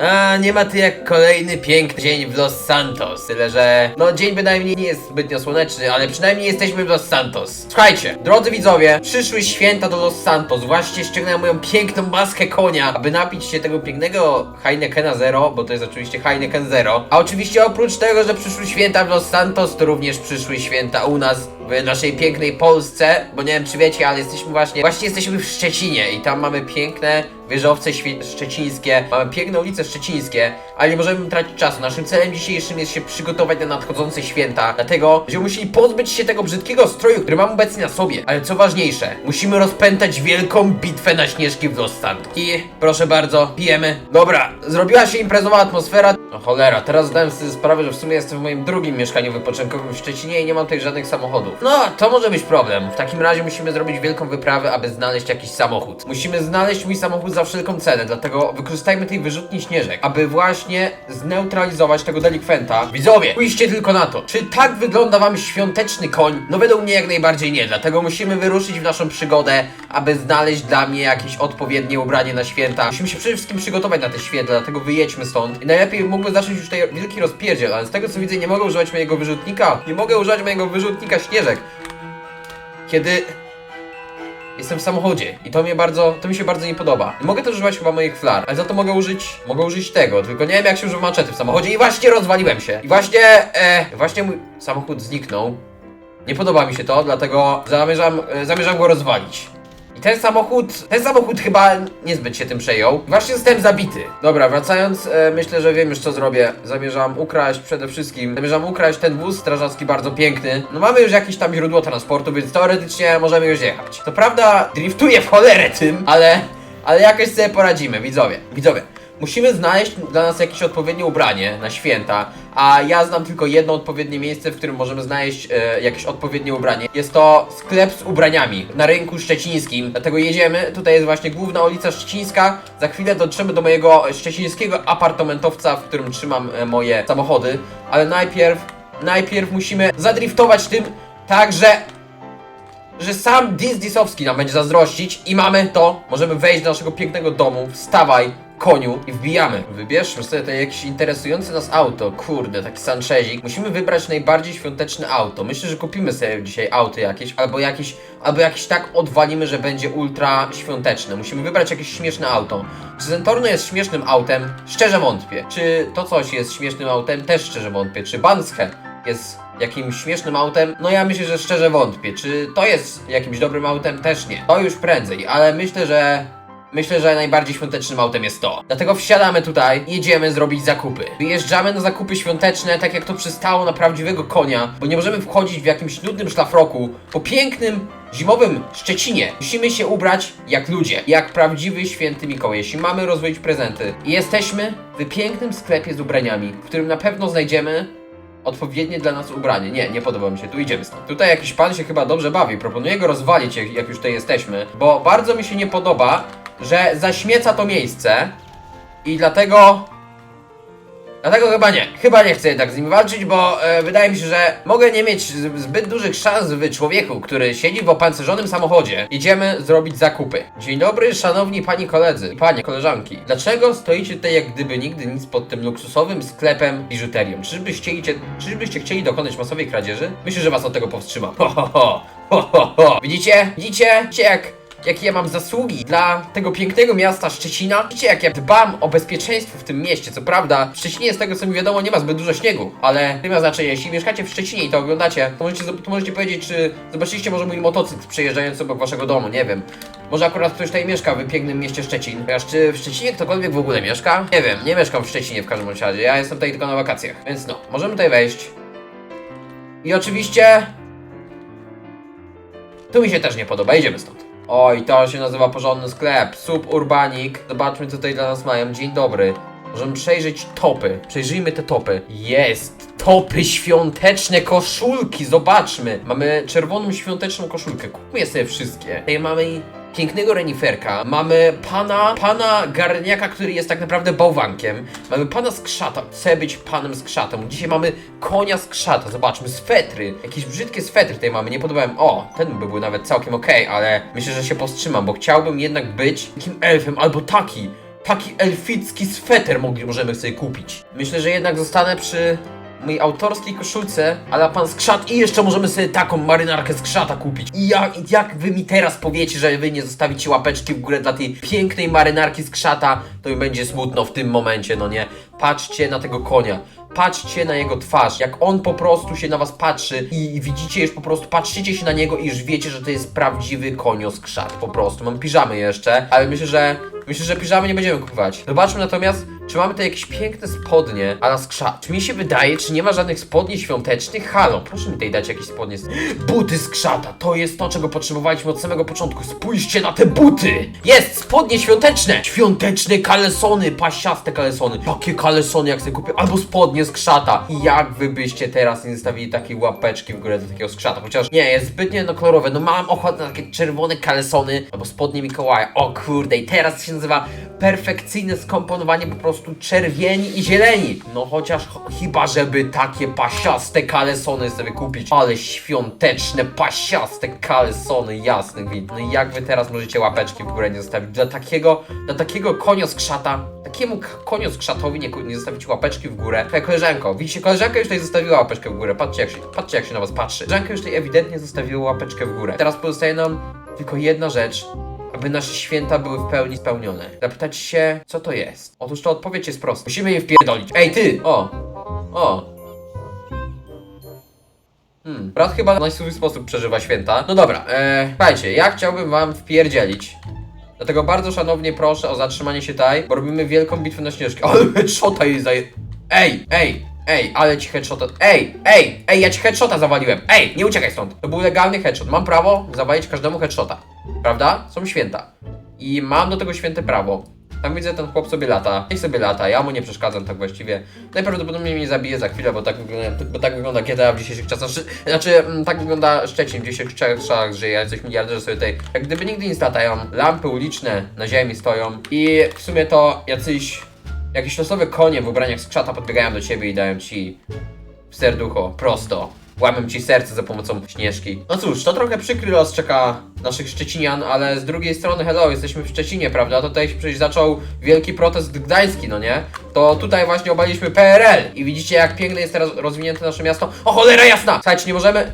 A, nie ma ty jak kolejny piękny dzień w Los Santos. Tyle, że no dzień bynajmniej nie jest zbytnio słoneczny, ale przynajmniej jesteśmy w Los Santos. Słuchajcie, drodzy widzowie, przyszły święta do Los Santos. Właśnie ściągnąłem moją piękną maskę konia, aby napić się tego pięknego Heinekena Zero, bo to jest oczywiście Heineken Zero. A oczywiście oprócz tego, że przyszły święta w Los Santos, to również przyszły święta u nas w naszej pięknej Polsce, bo nie wiem czy wiecie, ale jesteśmy właśnie, właśnie jesteśmy w Szczecinie i tam mamy piękne wieżowce szczecińskie, mamy piękne ulice szczecińskie, ale nie możemy tracić czasu. Naszym celem dzisiejszym jest się przygotować na nadchodzące święta, dlatego będziemy musieli pozbyć się tego brzydkiego stroju, który mam obecnie na sobie. Ale co ważniejsze, musimy rozpętać wielką bitwę na śnieżki w Los Santos. I proszę bardzo, pijemy. Dobra, zrobiła się imprezowa atmosfera. No cholera, teraz zdałem sobie sprawę, że w sumie jestem w moim drugim mieszkaniu wypoczynkowym w Szczecinie i nie mam tutaj żadnych samochodów. No, to może być problem. W takim razie musimy zrobić wielką wyprawę, aby znaleźć jakiś samochód. Musimy znaleźć mój samochód za wszelką cenę, dlatego wykorzystajmy tej wyrzutni śnieżek, aby właśnie zneutralizować tego delikwenta. Widzowie, spójrzcie tylko na to. Czy tak wygląda wam świąteczny koń? No według mnie jak najbardziej nie, dlatego musimy wyruszyć w naszą przygodę, aby znaleźć dla mnie jakieś odpowiednie ubranie na święta. Musimy się przede wszystkim przygotować na te święta, dlatego wyjedźmy stąd. I najlepiej mógłbym zacząć już tutaj wielki rozpierdziel, ale z tego co widzę nie mogę używać mojego wyrzutnika. Nie mogę używać mojego wyrzutnika śnieżek. Kiedy Jestem w samochodzie i to mnie bardzo, to mi się bardzo nie podoba. Mogę też używać chyba moich flar, ale za to mogę użyć, mogę użyć tego, tylko nie wiem jak się używa maczety w samochodzie i właśnie rozwaliłem się. I właśnie, e, właśnie mój samochód zniknął. Nie podoba mi się to, dlatego zamierzam, e, zamierzam go rozwalić. I ten samochód, ten samochód chyba niezbyt się tym przejął. Właśnie zostałem zabity. Dobra, wracając, e, myślę, że wiem już co zrobię. Zamierzam ukraść przede wszystkim, zamierzam ukraść ten wóz strażacki bardzo piękny. No mamy już jakieś tam źródło transportu, więc teoretycznie możemy już jechać. To prawda, driftuję w cholerę tym, ale, ale jakoś sobie poradzimy, widzowie. Widzowie. Musimy znaleźć dla nas jakieś odpowiednie ubranie na święta, a ja znam tylko jedno odpowiednie miejsce, w którym możemy znaleźć e, jakieś odpowiednie ubranie. Jest to sklep z ubraniami na rynku szczecińskim. Dlatego jedziemy. Tutaj jest właśnie główna ulica Szczecińska. Za chwilę dotrzemy do mojego szczecińskiego apartamentowca, w którym trzymam e, moje samochody. Ale najpierw, najpierw musimy zadriftować tym tak, że że sam Dis Disowski nam będzie zazdrościć i mamy to. Możemy wejść do naszego pięknego domu. Wstawaj, koniu i wbijamy. Wybierzmy sobie tutaj jakieś interesujące nas auto. Kurde, taki Sanchezik. Musimy wybrać najbardziej świąteczne auto. Myślę, że kupimy sobie dzisiaj auto jakieś, albo jakieś, albo jakieś tak odwalimy, że będzie ultra świąteczne. Musimy wybrać jakieś śmieszne auto. Czy Zentorno jest śmiesznym autem? Szczerze wątpię. Czy to coś jest śmiesznym autem? Też szczerze wątpię. Czy Banske jest jakimś śmiesznym autem? No ja myślę, że szczerze wątpię. Czy to jest jakimś dobrym autem? Też nie. To już prędzej, ale myślę, że Myślę, że najbardziej świątecznym autem jest to. Dlatego wsiadamy tutaj jedziemy zrobić zakupy. Wyjeżdżamy na zakupy świąteczne, tak jak to przystało na prawdziwego konia, bo nie możemy wchodzić w jakimś nudnym szlafroku po pięknym, zimowym Szczecinie. Musimy się ubrać jak ludzie, jak prawdziwy święty Mikołaj, jeśli mamy rozwoić prezenty. I jesteśmy w pięknym sklepie z ubraniami, w którym na pewno znajdziemy odpowiednie dla nas ubranie. Nie, nie podoba mi się, tu idziemy stąd. Tutaj jakiś pan się chyba dobrze bawi, proponuję go rozwalić, jak, jak już tutaj jesteśmy, bo bardzo mi się nie podoba, że zaśmieca to miejsce i dlatego... Dlatego chyba nie. Chyba nie chcę jednak z nim walczyć, bo e, wydaje mi się, że mogę nie mieć zbyt dużych szans w człowieku, który siedzi w opancerzonym samochodzie. Idziemy zrobić zakupy. Dzień dobry, szanowni pani koledzy panie koleżanki. Dlaczego stoicie tutaj jak gdyby nigdy nic pod tym luksusowym sklepem biżuterią? Czyżbyście, czyżbyście chcieli dokonać masowej kradzieży? Myślę, że was od tego powstrzymam. Ho, ho, ho. Ho, ho, ho. Widzicie? Widzicie? Jak jakie ja mam zasługi dla tego pięknego miasta Szczecina. Widzicie, jak ja dbam o bezpieczeństwo w tym mieście. Co prawda, w Szczecinie, z tego co mi wiadomo, nie ma zbyt dużo śniegu, ale to ma znaczenie. Jeśli mieszkacie w Szczecinie i to oglądacie, to możecie, to możecie powiedzieć, czy zobaczyliście może mój motocykl przejeżdżający obok waszego domu, nie wiem. Może akurat ktoś tutaj mieszka w pięknym mieście Szczecin. Chociaż czy w Szczecinie ktokolwiek w ogóle mieszka? Nie wiem, nie mieszkam w Szczecinie w każdym razie. Ja jestem tutaj tylko na wakacjach. Więc no, możemy tutaj wejść. I oczywiście tu mi się też nie podoba, idziemy stąd. Oj, to się nazywa porządny sklep. Suburbanik. Zobaczmy, co tutaj dla nas mają. Dzień dobry. Możemy przejrzeć topy. Przejrzyjmy te topy. Jest! Topy świąteczne, koszulki, zobaczmy. Mamy czerwoną świąteczną koszulkę. Kupmy sobie wszystkie. Tutaj mamy pięknego reniferka. Mamy pana, pana garniaka, który jest tak naprawdę bałwankiem. Mamy pana skrzata. Chcę być panem skrzatą. Dzisiaj mamy konia skrzata. Zobaczmy, swetry. Jakieś brzydkie swetry tutaj mamy. Nie podobałem. O, ten by był nawet całkiem okej, ale myślę, że się powstrzymam, bo chciałbym jednak być takim elfem albo taki. taki elficki sweter możemy sobie kupić. Myślę, że jednak zostanę przy mojej autorskiej koszulce, ale pan skrzat i jeszcze możemy sobie taką marynarkę skrzata kupić. I jak, jak wy mi teraz powiecie, że wy nie zostawicie łapeczki w górę dla tej pięknej marynarki skrzata, to mi będzie smutno w tym momencie, no nie? Patrzcie na tego konia. Patrzcie na jego twarz, jak on po prostu się na was patrzy i widzicie już po prostu, patrzycie się na niego i już wiecie, że to jest prawdziwy konioskrzat, po prostu. Mam piżamy jeszcze, ale myślę, że myślę, że piżamy nie będziemy kupować. Zobaczmy natomiast, czy mamy tutaj jakieś piękne spodnie, a na skrzat. Czy mi się wydaje, czy nie ma żadnych spodni świątecznych? Halo, proszę mi tutaj dać jakieś spodnie. Buty skrzata, to jest to, czego potrzebowaliśmy od samego początku. Spójrzcie na te buty! Jest, spodnie świąteczne! Świąteczne kalesony, pasiaste kalesony. Jakie kalesony, jak sobie kupię? Albo spodnie skrzata. I jak wy byście teraz nie zostawili takiej łapeczki w górę do takiego skrzata? Chociaż nie, jest zbytnio jednokolorowe. No mam ochotę na takie czerwone kalesony albo spodnie Mikołaja. O kurde, i teraz się nazywa perfekcyjne skomponowanie po prostu czerwieni i zieleni. No chociaż ch- chyba, żeby takie pasiaste kalesony sobie kupić. Ale świąteczne, pasiaste kalesony, jasny gwint. No i jak wy teraz możecie łapeczki w górę nie zostawić? Dla takiego, dla takiego konioskrzata, takiemu k- konioskrzatowi nie, ku- nie zostawić łapeczki w górę. Tutaj koleżanko, widzicie, koleżanka już tutaj zostawiła łapeczkę w górę. Patrzcie jak się, patrzcie jak się na was patrzy. Koleżanka już tutaj ewidentnie zostawiła łapeczkę w górę. Teraz pozostaje nam tylko jedna rzecz, aby nasze święta były w pełni spełnione. Zapytać się, co to jest? Otóż to odpowiedź jest prosta. Musimy je wpierdolić. Ej, ty! O! O! Hmm, brat chyba na swój sposób przeżywa święta. No dobra, eee, słuchajcie, ja chciałbym wam wpierdzielić. Dlatego bardzo szanownie proszę o zatrzymanie się tutaj, bo robimy wielką bitwę na śnieżkę. Ale headshota jej zaje... Ej, ej, ej, ale ci headshota... Ej, ej, ej, ja ci headshota zawaliłem. Ej, nie uciekaj stąd. To był legalny headshot. Mam prawo zawalić każdemu headshota. Prawda? Są święta. I mam do tego święte prawo. Tam widzę, ten chłop sobie lata. Niech sobie lata, ja mu nie przeszkadzam tak właściwie. Najprawdopodobniej mnie zabije za chwilę, bo tak wygląda, bo tak wygląda w dzisiejszych czasach. Znaczy, mm, tak wygląda Szczecin w dzisiejszych czasach, że jacyś miliarderzy sobie tutaj, jak gdyby nigdy nic latają. Lampy uliczne na ziemi stoją. I w sumie to jacyś, jakieś losowe konie w ubraniach z krzata podbiegają do ciebie i dają ci w serducho, prosto. Łamią ci serce za pomocą śnieżki. No cóż, to trochę przykry los czeka naszych Szczecinian, ale z drugiej strony, hello, jesteśmy w Szczecinie, prawda? To tutaj przecież zaczął wielki protest gdański, no nie? To tutaj właśnie obaliliśmy PRL i widzicie jak piękne jest teraz rozwinięte nasze miasto. O cholera jasna! Słuchajcie, nie możemy...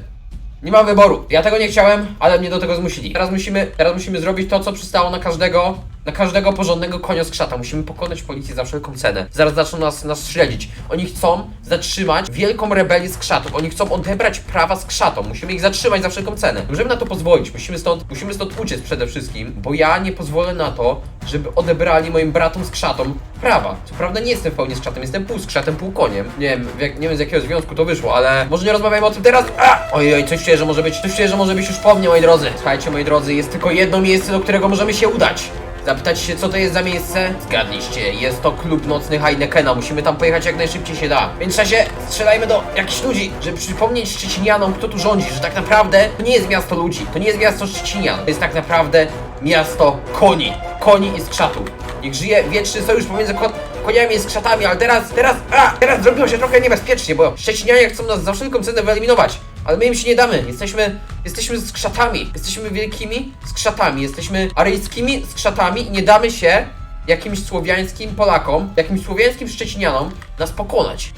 Nie mam wyboru. Ja tego nie chciałem, ale mnie do tego zmusili. Teraz musimy, teraz musimy zrobić to, co przystało na każdego, na każdego porządnego konia z krzata. Musimy pokonać policję za wszelką cenę. Zaraz zaczną nas, nas śledzić. Oni chcą zatrzymać wielką rebelię z krzatów. Oni chcą odebrać prawa z krzatom. Musimy ich zatrzymać za wszelką cenę. Możemy na to pozwolić. Musimy stąd, musimy stąd uciec przede wszystkim, bo ja nie pozwolę na to, żeby odebrali moim bratom z krzatom prawa. Co prawda nie jestem w pełni skrzatem, jestem pół skrzatem, pół koniem. Nie wiem, jak, nie wiem z jakiego związku to wyszło, ale może nie rozmawiajmy o tym teraz. A! Oj, oj, coś czuję, że może być, coś czuję, że może być już po mnie, moi drodzy. Słuchajcie, moi drodzy, jest tylko jedno miejsce, do którego możemy się udać. Zapytać się, co to jest za miejsce? Zgadliście, jest to klub nocny Heinekena. Musimy tam pojechać jak najszybciej się da. W międzyczasie strzelajmy do jakichś ludzi, żeby przypomnieć Szczecinianom, kto tu rządzi, że tak naprawdę to nie jest miasto ludzi, to nie jest miasto Szczecinian, to jest tak naprawdę miasto koni. Koni i skrzatów. Niech żyje wieczny sojusz pomiędzy ko koniami i skrzatami, ale teraz, teraz, a, teraz zrobiło się trochę niebezpiecznie, bo Szczecinianie chcą nas za wszelką cenę wyeliminować. Ale my im się nie damy. Jesteśmy, jesteśmy skrzatami. Jesteśmy wielkimi skrzatami. Jesteśmy aryjskimi skrzatami i nie damy się jakimś słowiańskim Polakom, jakimś słowiańskim Szczecinianom nas pokonać.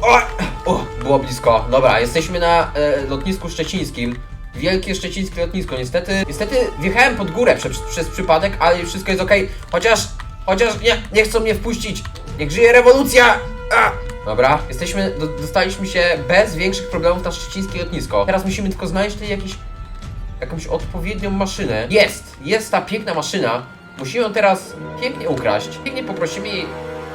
O, o, było blisko. Dobra, jesteśmy na e, lotnisku szczecińskim. Wielkie szczecińskie lotnisko. Niestety, niestety wjechałem pod górę przez, przez przypadek, ale wszystko jest ok. Chociaż, chociaż nie, nie chcą mnie wpuścić. Niech żyje rewolucja! A! Dobra, jesteśmy, do, dostaliśmy się bez większych problemów na szczecińskie lotnisko. Teraz musimy tylko znaleźć tutaj jakiś, jakąś odpowiednią maszynę. Jest! Jest ta piękna maszyna. Musimy ją teraz pięknie ukraść. Pięknie poprosimy jej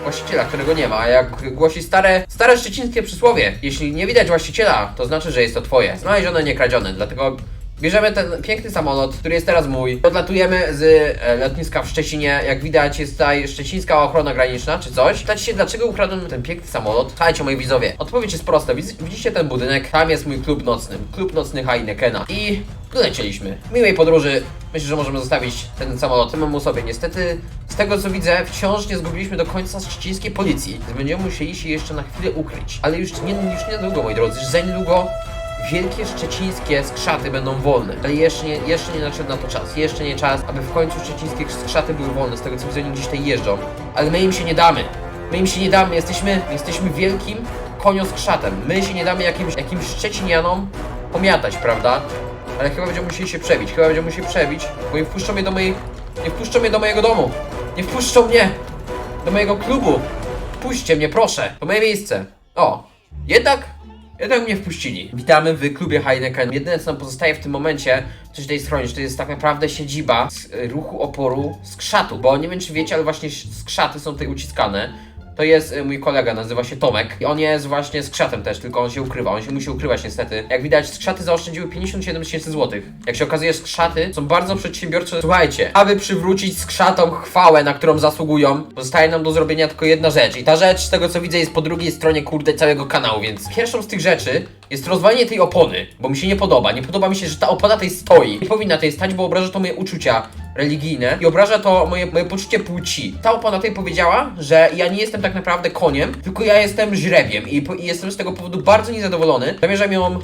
właściciela, którego nie ma. Jak głosi stare, stare szczecińskie przysłowie, jeśli nie widać właściciela, to znaczy, że jest to twoje. Znalezione, nie kradzione. Dlatego bierzemy ten piękny samolot, który jest teraz mój. Odlatujemy z e, lotniska w Szczecinie. Jak widać, jest tutaj szczecińska ochrona graniczna, czy coś. Pytacie się, dlaczego ukradłem ten piękny samolot? Słuchajcie, moi widzowie, odpowiedź jest prosta. Widz- Widzicie ten budynek? Tam jest mój klub nocny. Klub nocny Heinekena. I dolecieliśmy. Miłej podróży. Myślę, że możemy zostawić ten samolot samemu sobie. Niestety, z tego co widzę, wciąż nie zgubiliśmy do końca szczecińskiej policji. Będziemy musieli się jeszcze na chwilę ukryć. Ale już, nie, już niedługo, moi drodzy, już za niedługo wielkie szczecińskie skrzaty będą wolne. Ale jeszcze nie, jeszcze nie nadszedł na to czas. Jeszcze nie czas, aby w końcu szczecińskie skrzaty były wolne. Z tego co widzę, oni gdzieś tutaj jeżdżą. Ale my im się nie damy. My im się nie damy. Jesteśmy, jesteśmy wielkim konioskrzatem. My się nie damy jakimś, jakimś szczecinianom pomiatać, prawda? Ale chyba będziemy musieli się przebić. Chyba będziemy musieli przebić, bo nie wpuszczą mnie do mojej... Nie wpuszczą mnie do mojego domu. Nie wpuszczą mnie do mojego klubu. Puśćcie mnie, proszę. To moje miejsce. O, jednak, jednak mnie wpuścili. Witamy w klubie Heineken. Jedyne co nam pozostaje w tym momencie, coś tutaj schronić, to jest tak naprawdę siedziba z ruchu oporu skrzatu. Bo nie wiem czy wiecie, ale właśnie skrzaty są tutaj uciskane. To jest y, mój kolega, nazywa się Tomek i on jest właśnie skrzatem też, tylko on się ukrywa, on się musi ukrywać niestety. Jak widać, skrzaty zaoszczędziły 57 tysięcy złotych. Jak się okazuje, skrzaty są bardzo przedsiębiorcze. Słuchajcie, aby przywrócić skrzatom chwałę, na którą zasługują, pozostaje nam do zrobienia tylko jedna rzecz. I ta rzecz, z tego co widzę, jest po drugiej stronie, kurde, całego kanału, więc pierwszą z tych rzeczy jest rozwalenie tej opony, bo mi się nie podoba. Nie podoba mi się, że ta opona tutaj stoi. Nie powinna tutaj stać, bo obraża to moje uczucia religijne i obraża to moje, moje poczucie płci. Ta opona tutaj powiedziała, że ja nie jestem tak naprawdę koniem, tylko ja jestem źrebiem i, i jestem z tego powodu bardzo niezadowolony. Zamierzam ją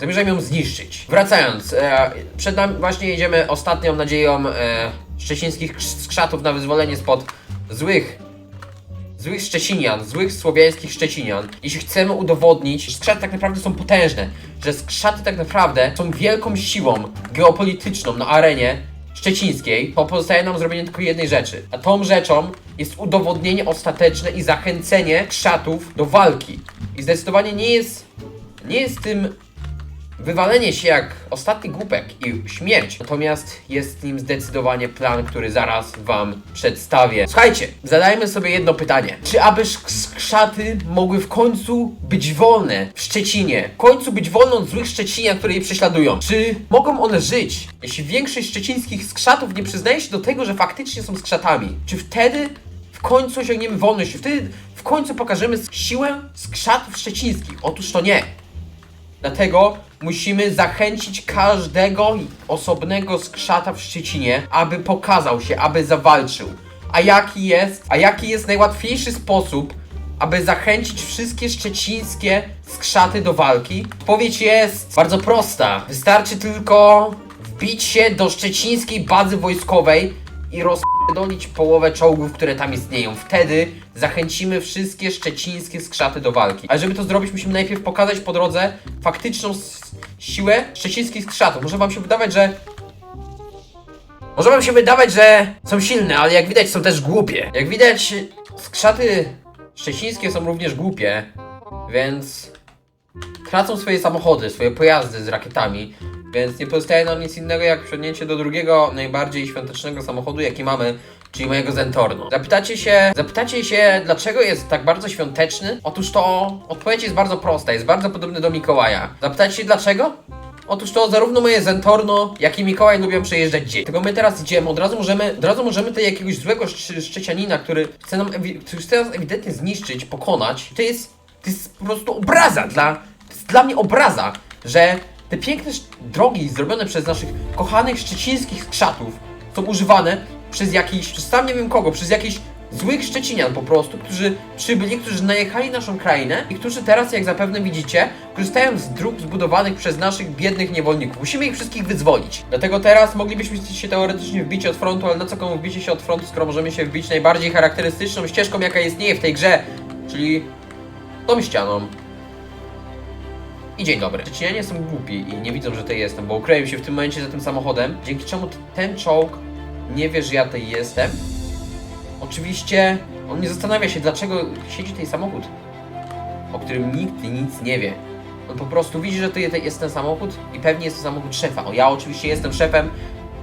Zamierzam ją zniszczyć. Wracając, e, przed nami właśnie jedziemy ostatnią nadzieją e, szczecińskich krz- skrzatów na wyzwolenie spod złych, złych Szczecinian, złych słowiańskich Szczecinian. Jeśli chcemy udowodnić, że skrzaty tak naprawdę są potężne, że skrzaty tak naprawdę są wielką siłą geopolityczną na arenie szczecińskiej, pozostaje nam zrobienie tylko jednej rzeczy. A tą rzeczą jest udowodnienie ostateczne i zachęcenie krzatów do walki. I zdecydowanie nie jest, nie jest tym Wywalenie się jak ostatni głupek i śmierć. Natomiast jest nim zdecydowanie plan, który zaraz wam przedstawię. Słuchajcie, zadajmy sobie jedno pytanie. Czy aby sk- skrzaty mogły w końcu być wolne w Szczecinie? W końcu być wolne od złych Szczecinian, które je prześladują? Czy mogą one żyć? Jeśli większość szczecińskich skrzatów nie przyznaje się do tego, że faktycznie są skrzatami, czy wtedy w końcu osiągniemy wolność? Wtedy w końcu pokażemy siłę skrzatów szczecińskich? Otóż to nie. Dlatego musimy zachęcić każdego osobnego skrzata w Szczecinie, aby pokazał się, aby zawalczył. A jaki jest, a jaki jest najłatwiejszy sposób, aby zachęcić wszystkie szczecińskie skrzaty do walki? Odpowiedź jest bardzo prosta. Wystarczy tylko wbić się do szczecińskiej bazy wojskowej i rozdolić połowę czołgów, które tam istnieją. Wtedy zachęcimy wszystkie szczecińskie skrzaty do walki. Ale żeby to zrobić, musimy najpierw pokazać po drodze faktyczną siłę szczecińskich skrzatów. Może wam się wydawać, że może wam się wydawać, że są silne, ale jak widać są też głupie. Jak widać, skrzaty szczecińskie są również głupie, więc tracą swoje samochody, swoje pojazdy z rakietami, więc nie pozostaje nam nic innego jak wsiądnięcie do drugiego najbardziej świątecznego samochodu, jaki mamy, czyli mojego Zentorno. Zapytacie się, zapytacie się, dlaczego jest tak bardzo świąteczny? Otóż to odpowiedź jest bardzo prosta, jest bardzo podobny do Mikołaja. Zapytacie się dlaczego? Otóż to zarówno moje Zentorno, jak i Mikołaj lubią przejeżdżać dzieci. Tylko my teraz idziemy, od razu możemy, od razu możemy tutaj jakiegoś złego szcz szczecianina, który chce nam, który chce nas ewidentnie zniszczyć, pokonać. To jest, to jest po prostu obraza dla, to jest dla mnie obraza, że te piękne drogi zrobione przez naszych kochanych szczecińskich skrzatów są używane przez jakiś, przez sam nie wiem kogo, przez jakichś złych Szczecinian po prostu, którzy przybyli, którzy najechali naszą krainę i którzy teraz, jak zapewne widzicie, korzystają z dróg zbudowanych przez naszych biednych niewolników. Musimy ich wszystkich wyzwolić. Dlatego teraz moglibyśmy się teoretycznie wbić od frontu, ale na co komu wbicie się od frontu, skoro możemy się wbić najbardziej charakterystyczną ścieżką, jaka istnieje w tej grze, czyli tą ścianą. I dzień dobry. Szczecinianie są głupi i nie widzą, że tutaj jestem, bo ukryłem się w tym momencie za tym samochodem, dzięki czemu ten czołg nie wie, że ja tutaj jestem. Oczywiście on nie zastanawia się, dlaczego siedzi tutaj samochód, o którym nikt nic nie wie. On po prostu widzi, że to je- jest ten samochód i pewnie jest to samochód szefa. O, ja oczywiście jestem szefem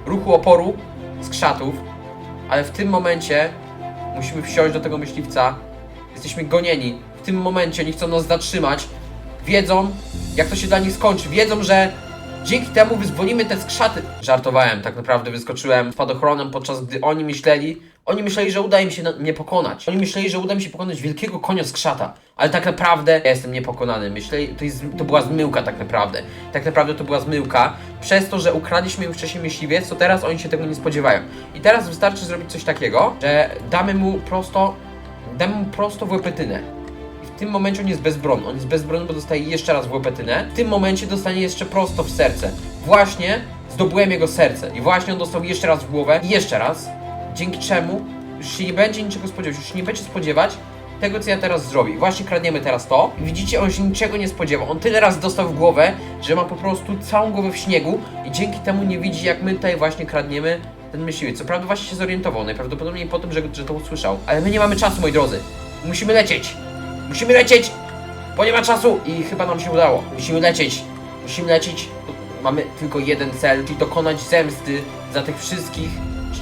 ruchu oporu z krzatów, ale w tym momencie musimy wsiąść do tego myśliwca. Jesteśmy gonieni. W tym momencie oni chcą nas zatrzymać. Wiedzą, jak to się dla nich skończy. Wiedzą, że dzięki temu wyzwolimy te skrzaty. Żartowałem, tak naprawdę wyskoczyłem spadochronem, podczas gdy oni myśleli, oni myśleli, że uda im się na- mnie pokonać. Oni myśleli, że uda mi się pokonać wielkiego konia skrzata. Ale tak naprawdę ja jestem niepokonany. Myśleli, to, jest, to była zmyłka tak naprawdę. Tak naprawdę to była zmyłka. Przez to, że ukradliśmy im wcześniej myśliwiec, to teraz oni się tego nie spodziewają. I teraz wystarczy zrobić coś takiego, że damy mu prosto, damy mu prosto w łepetynę. W tym momencie on jest bezbronny. On jest bezbronny, bo dostaje jeszcze raz w łepetynę. W tym momencie dostanie jeszcze prosto w serce. Właśnie zdobyłem jego serce. I właśnie on dostał jeszcze raz w głowę. I jeszcze raz. Dzięki czemu już się nie będzie niczego spodziewać. Już się nie będzie spodziewać tego, co ja teraz zrobię. Właśnie kradniemy teraz to. I widzicie, on się niczego nie spodziewa. On tyle razy dostał w głowę, że ma po prostu całą głowę w śniegu. I dzięki temu nie widzi, jak my tutaj właśnie kradniemy ten myśliwiec. Co prawda właśnie się zorientował. Najprawdopodobniej po tym, że, że to usłyszał. Ale my nie mamy czasu, moi drodzy. Musimy lecieć. Musimy lecieć, bo nie ma czasu. I chyba nam się udało. Musimy lecieć. Musimy lecieć. Mamy tylko jeden cel, czyli dokonać zemsty za tych wszystkich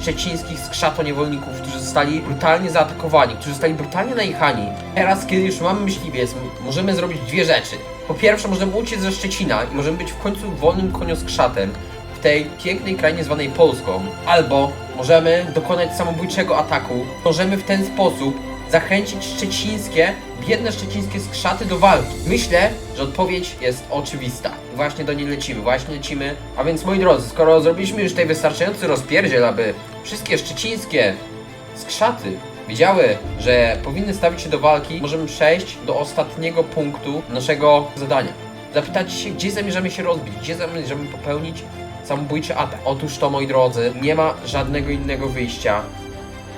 szczecińskich skrzatoniewolników, którzy zostali brutalnie zaatakowani, którzy zostali brutalnie najechani. Teraz, kiedy już mamy myśliwiec, możemy zrobić dwie rzeczy. Po pierwsze, możemy uciec ze Szczecina i możemy być w końcu wolnym konioskrzatem w tej pięknej krainie zwanej Polską. Albo możemy dokonać samobójczego ataku. Możemy w ten sposób zachęcić szczecińskie, biedne szczecińskie skrzaty do walki? Myślę, że odpowiedź jest oczywista. Właśnie do niej lecimy, właśnie lecimy. A więc moi drodzy, skoro zrobiliśmy już tutaj wystarczający rozpierdziel, aby wszystkie szczecińskie skrzaty wiedziały, że powinny stawić się do walki, możemy przejść do ostatniego punktu naszego zadania. Zapytać się, gdzie zamierzamy się rozbić, gdzie zamierzamy popełnić samobójczy atak. Otóż to, moi drodzy, nie ma żadnego innego wyjścia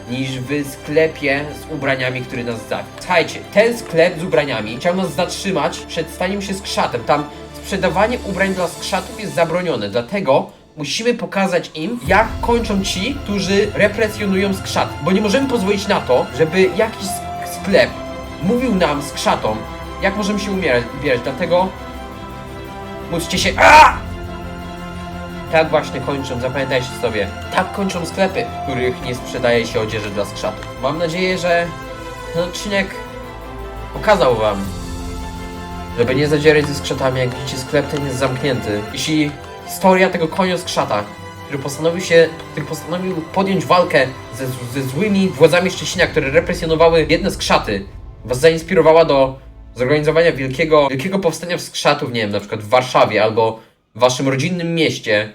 niż w sklepie z ubraniami, który nas zawiódł. Słuchajcie, ten sklep z ubraniami chciał nas zatrzymać przed staniem się skrzatem. Tam sprzedawanie ubrań dla skrzatów jest zabronione, dlatego musimy pokazać im, jak kończą ci, którzy represjonują skrzat. Bo nie możemy pozwolić na to, żeby jakiś sk- sklep mówił nam, skrzatom, jak możemy się umierać. Dlatego módlcie się... A! Tak właśnie kończą, zapamiętajcie sobie. Tak kończą sklepy, w których nie sprzedaje się odzieży dla skrzatów. Mam nadzieję, że ten odcinek pokazał wam, żeby nie zadzierać ze skrzatami, jak widzicie sklep ten jest zamknięty. Jeśli historia tego konia skrzata, który postanowił się, który postanowił podjąć walkę ze, ze złymi władzami Szczecina, które represjonowały biedne skrzaty, was zainspirowała do zorganizowania wielkiego, wielkiego powstania skrzatów, nie wiem, na przykład w Warszawie albo w waszym rodzinnym mieście,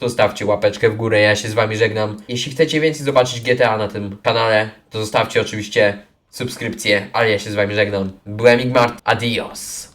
zostawcie łapeczkę w górę, ja się z wami żegnam. Jeśli chcecie więcej zobaczyć GTA na tym kanale, to zostawcie oczywiście subskrypcję, ale ja się z wami żegnam. Byłem Igmart, adios.